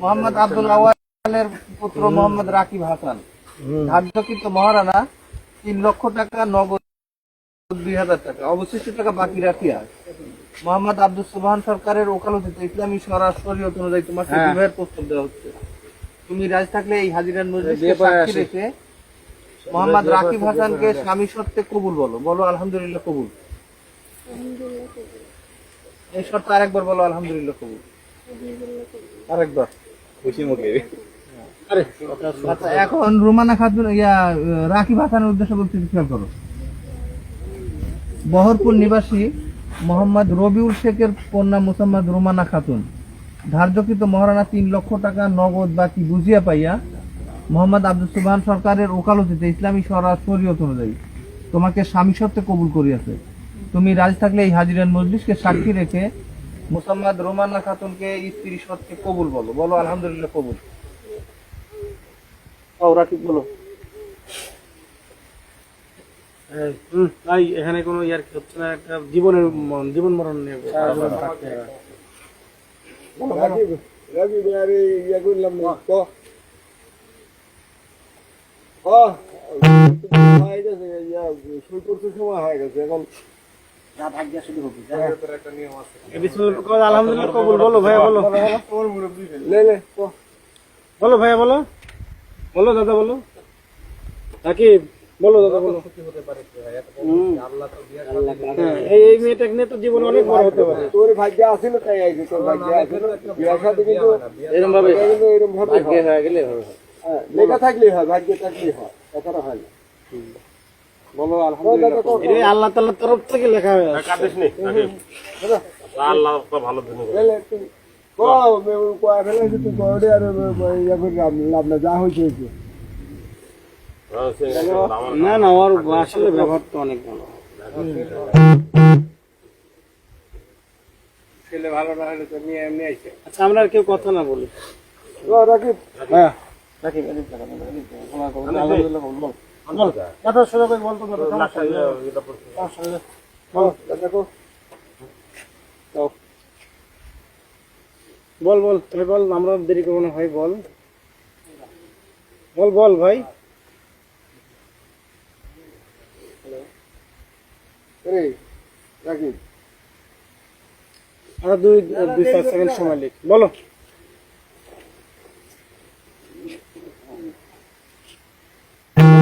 মোহাম্মদ আব্দুল আওয়ালের পুত্র মোহাম্মদ রাকিব হাসান। ধার্যকৃত মহারানা তিন লক্ষ টাকা নগদ দুই হাজার টাকা অবশিষ্ট টাকা বাকি রাখিয়া মোহাম্মদ আব্দুল সুবহান সরকারের ওকালতিতে ইসলামী শরীয়ত অনুযায়ী তোমাকে হ্যাঁ। বিবাহের প্রস্তাব দেওয়া হচ্ছে। তুমি রাজ থাকলে এই হাজিরান মজলিসকে সাক্ষী রেখে মোহাম্মদ রাকিব হাসানকে স্বামী সত্ত্বে কবুল বলো। বলো আলহামদুলিল্লাহ কবুল। এই শর্ত আরেকবার বলো আলহামদুলিল্লাহ কবুল। আরেকবার। আচ্ছা এখন রুমানা খাতুন, ইয়া রাকিব উদ্দেশ্য বলতে খেয়াল করো। বহরপুর নিবাসী মোহাম্মদ রবিউল শেখের কন্যা মুসাম্মদ রুমানা খাতুন। ধার্যকৃত মহারানা তিন লক্ষ টাকা নগদ বাকি বুঝিয়া পাইয়া মোহাম্মদ আব্দুল সুবহান সরকারের ওকালতিতে ইসলামী স্বরাজ শরীয়ত অনুযায়ী তোমাকে স্বামী সত্ত্বে কবুল করিয়াছে। তুমি রাজ থাকলে এই হাজিরান মজলিসকে সাক্ষী রেখে মুসাম্মদ রোমান্না খাতুনকে স্ত্রী সত্ত্বে কবুল বলো। বলো আলহামদুলিল্লাহ কবুল। ও রাকিব বলো। ভাই এখানে কোনো ইয়ার কি হচ্ছে না একটা জীবনের জীবন মরণ নিয়ে সারা জীবন থাকতে হবে। আলহামদুলিল্লাহ কবুল। বলো ভাইয়া বলো। বলো ভাইয়া বলো। বলো দাদা বলো। রাকিব বলো দাদা বলো। হ্যাঁ, এই এই মেয়েটাকে নিয়ে তো জীবন অনেক বড় হতে পারে। তোর ভাগ্য আছিল তাই আইছে তোর ভাগ্য আছিল বিয়ার সাথে কিন্তু এরকম ভাবে কিন্তু এরকম ভাবে ভাগ্যে হয়ে। গেলে হবে হ্যাঁ, লেখা থাকলেই হয় ভাগ্য থাকলেই হয় এছাড়া হয় না। বলো আলহামদুলিল্লাহ আল্লাহ তাআলার তরফ থেকে লেখা হয়ে আছে ইয়া না না ওর আসলে ব্যবহার তো অনেক ভালো ছেলে ভালো না হলে তো নিয়ে এমনি আইছে আচ্ছা আমরা আর কেউ কথা না বলি রাকিব হ্যাঁ রাকিব আলহামদুলিল্লাহ কবুল বল। কথা সোজা করে বলতো কথা সমস্যা নেই। সমস্যা দেখো। বল বল তুমি বল আমরা দেরি করব না ভাই বল। বল বল ভাই। আর দুই দুই চার সেকেন্ড সময় লিখ। বলো।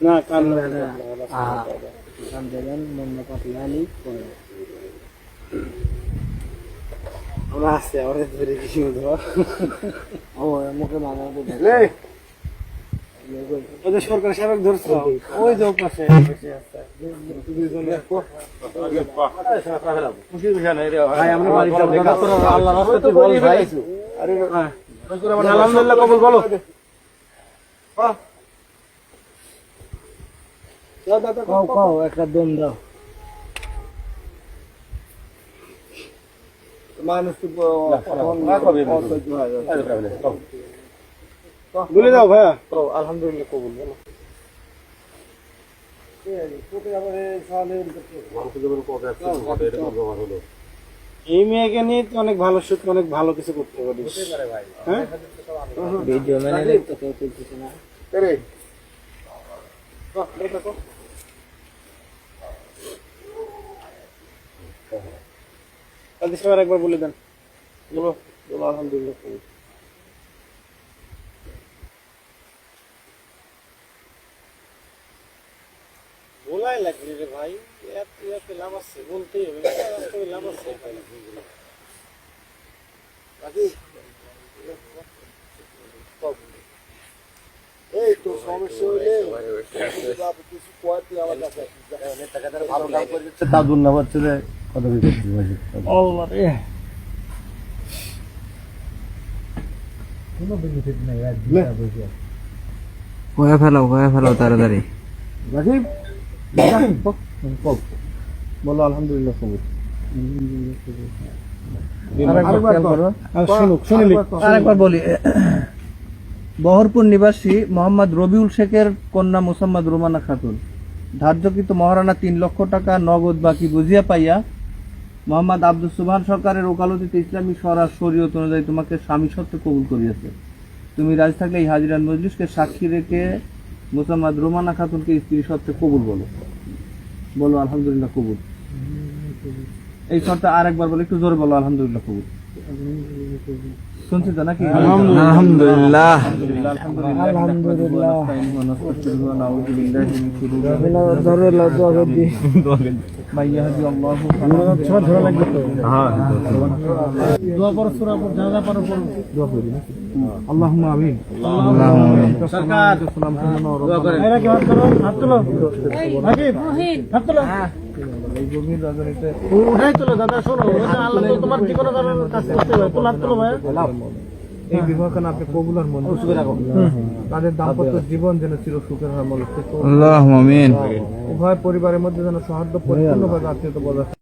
না কান কান দেবেন মন পাতলা হলি আমরা আসছে আমাদের ধরে কিছু ধর ও মুখে মানা সরকার সাবেক ধরছো? ওই যে পাশে ভাই আমরা বাড়ি যাব দাদা তোরা আল্লাহ রাস্তাতে বল ভাই আরে হ্যাঁ আলহামদুলিল্লাহ কবুল বলো দাদা দাদা কও কও একটা দম দাও। মানুষ তো অসহ্য হয়ে যাচ্ছে। বলে দাও ভাইয়া। আলহামদুলিল্লাহ কবুল বলো এই মেয়েকে নিয়ে তো অনেক ভালো সুখ অনেক ভালো কিছু করতে পারিস হ্যাঁ? ভিডিও তো কেউ তুলতেছে না। রে কাদের সাহেব একবার বলে দেন। বলো বলো আলহামদুলিল্লাহ। বলাই লাগবে রে ভাই এত এত লাভ আছে বলতেই হবে এত লাভ আছে। এই তো সমস্যা হইলে কিছু কয়াতে আমার কাছে ভালো কাম করে দিচ্ছে তাজুল না পাচ্ছে যে কথা বলতে আল্লাহ রে কোনো বেনিফিট নাই বসে কয়ে ফেলাও কয়ে ফেলাও তাড়াতাড়ি রাকিব বলো আলহামদুলিল্লাহ বহরপুর নিবাসী মোহাম্মদ রবিউল শেখের কন্যা মোসাম্মদ রোমানা খাতুন ধার্যকৃত মহারানা তিন লক্ষ টাকা নগদ বাকি বুঝিয়া পাইয়া মোহাম্মদ আব্দুল সুবহান সরকারের ওকালতিতে ইসলামী স্বরাজ শরীয়ত অনুযায়ী তোমাকে স্বামী সত্ত্বে কবুল করিয়াছে। তুমি রাজি থাকলে এই হাজিরান মজলিসকে সাক্ষী রেখে মোসাম্মদ রোমানা খাতুনকে স্ত্রী সত্ত্বে কবুল বলো। বলো, আলহামদুলিল্লাহ, কবুল। এই শর্তে আর একবার বলো, একটু জোরে বলো, আলহামদুলিল্লাহ, কবুল। শুনছি তো নাকি আলহামদুলিল্লাহ من এই রাকিব হাত তোলো হাত তোলো রাকিব হাত তোলো এই গভীর রজনীতে উঠাই তোলো দাদা শোনো আল্লাহ তো তোমার ঠিকানা জানার কাজ করতে হবে তোলো তোলো ভাই এই বিবাহখানা আপনি কবুল আর তাদের দাম্পত্য জীবন যেন চির সুখের হয় মনে উভয় পরিবারের মধ্যে যেন সৌহার্দ্য পরিপূর্ণভাবে আত্মীয়তা বজায় থাকে।